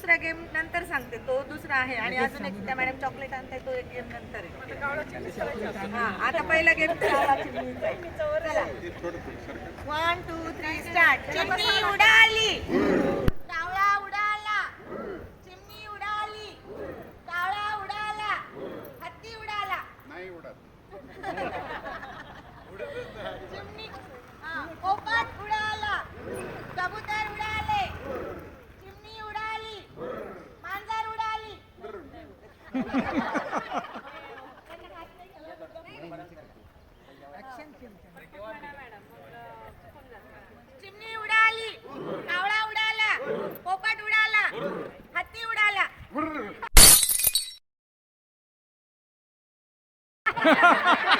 दुसरा गेम नंतर सांगते. तो दुसरा आहे आणि अजून एक त्या मॅडम चॉकलेट आणताय तो एक गेम नंतर आहे. हा आता पहिला गेम चला. वन टू थ्री स्टार्ट चिमणी उडाली. कावळा उडाला. चिमणी उडाली. कावळा उडाला. हत्ती उडाला. नाही उडत चिमणी हा, पोपट उडाला कबूतर उडाले चिमणी उडाली मांजर उडाली चिमणी उडाली कावळा उडाला पोपट उडाला हत्ती उडाला Ha ha ha!